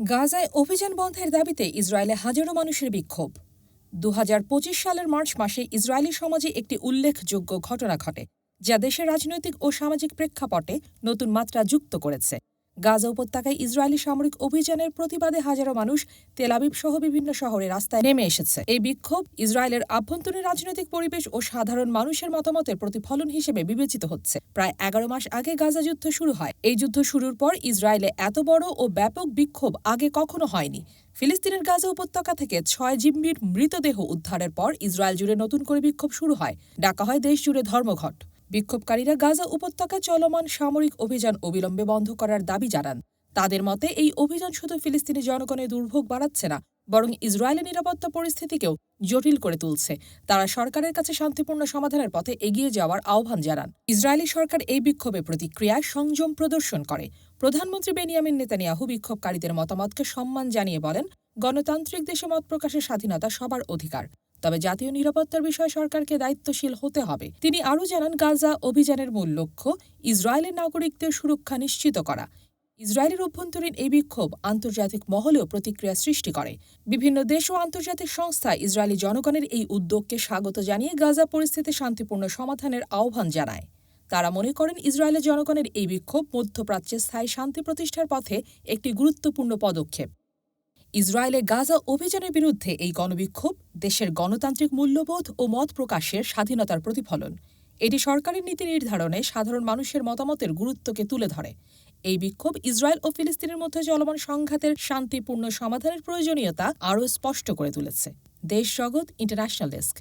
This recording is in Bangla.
গাজায় অভিযান বন্ধের দাবিতে ইসরায়েলে হাজারো মানুষের বিক্ষোভ। দু হাজার পঁচিশ সালের মার্চ মাসে ইসরায়েলি সমাজে একটি উল্লেখযোগ্য ঘটনা ঘটে, যা দেশের রাজনৈতিক ও সামাজিক প্রেক্ষাপটে নতুন মাত্রা যুক্ত করেছে। গাজা উপত্যকায় ইসরায়েলি সামরিক অভিযানের প্রতিবাদে হাজারো মানুষ তেলাবিব সহ বিভিন্ন শহরে রাস্তায় নেমে এসেছে। এই বিক্ষোভ ইসরায়েলের আভ্যন্তরীণ রাজনৈতিক পরিবেশ ও সাধারণ মানুষের মতামতের প্রতিফলন হিসেবে বিবেচিত হচ্ছে। প্রায় এগারো মাস আগে গাজা যুদ্ধ শুরু হয়। এই যুদ্ধ শুরুর পর ইসরায়েলে এত বড় ও ব্যাপক বিক্ষোভ আগে কখনো হয়নি। ফিলিস্তিনের গাজা উপত্যকা থেকে ছয় জিম্মির মৃতদেহ উদ্ধারের পর ইসরায়েল জুড়ে নতুন করে বিক্ষোভ শুরু হয়। ডাকা হয় দেশ জুড়ে ধর্মঘট। বিক্ষোভকারীরা গাজা উপত্যকা চলমান সামরিক অভিযান অবিলম্বে বন্ধ করার দাবি জানান। তাদের মতে, এই অভিযান শুধু ফিলিস্তিনি জনগণের দুর্ভোগ বাড়াচ্ছে না, বরং ইসরায়েলের নিরাপত্তা পরিস্থিতিকেও জটিল করে তুলছে। তারা সরকারের কাছে শান্তিপূর্ণ সমাধানের পথে এগিয়ে যাওয়ার আহ্বান জানান। ইসরায়েলি সরকার এই বিক্ষোভে প্রতিক্রিয়ায় সংযম প্রদর্শন করে। প্রধানমন্ত্রী বেনিয়ামিন নেতানিয়াহু বিক্ষোভকারীদের মতামতকে সম্মান জানিয়ে বলেন, গণতান্ত্রিক দেশে মত প্রকাশের স্বাধীনতা সবার অধিকার। তবে জাতীয় নিরাপত্তার বিষয়ে সরকারকে দায়িত্বশীল হতে হবে। তিনি আরও জানান, গাজা অভিযানের মূল লক্ষ্য ইসরায়েলের নাগরিকদের সুরক্ষা নিশ্চিত করা। ইসরায়েলের অভ্যন্তরীণ এই বিক্ষোভ আন্তর্জাতিক মহলেও প্রতিক্রিয়া সৃষ্টি করে। বিভিন্ন দেশ ও আন্তর্জাতিক সংস্থা ইসরায়েলি জনগণের এই উদ্যোগকে স্বাগত জানিয়ে গাজা পরিস্থিতি শান্তিপূর্ণ সমাধানের আহ্বান জানায়। তারা মনে করেন, ইসরায়েলের জনগণের এই বিক্ষোভ মধ্যপ্রাচ্যে স্থায়ী শান্তি প্রতিষ্ঠার পথে একটি গুরুত্বপূর্ণ পদক্ষেপ। ইসরায়েলের গাজা অভিযানের বিরুদ্ধে এই গণবিক্ষোভ দেশের গণতান্ত্রিক মূল্যবোধ ও মত প্রকাশের স্বাধীনতার প্রতিফলন। এটি সরকারের নীতি নির্ধারণে সাধারণ মানুষের মতামতের গুরুত্বকে তুলে ধরে। এই বিক্ষোভ ইসরায়েল ও ফিলিস্তিনের মধ্যে চলমান সংঘাতের শান্তিপূর্ণ সমাধানের প্রয়োজনীয়তা আরও স্পষ্ট করে তুলেছে। দেশ জগৎ ইন্টারন্যাশনাল ডেস্ক।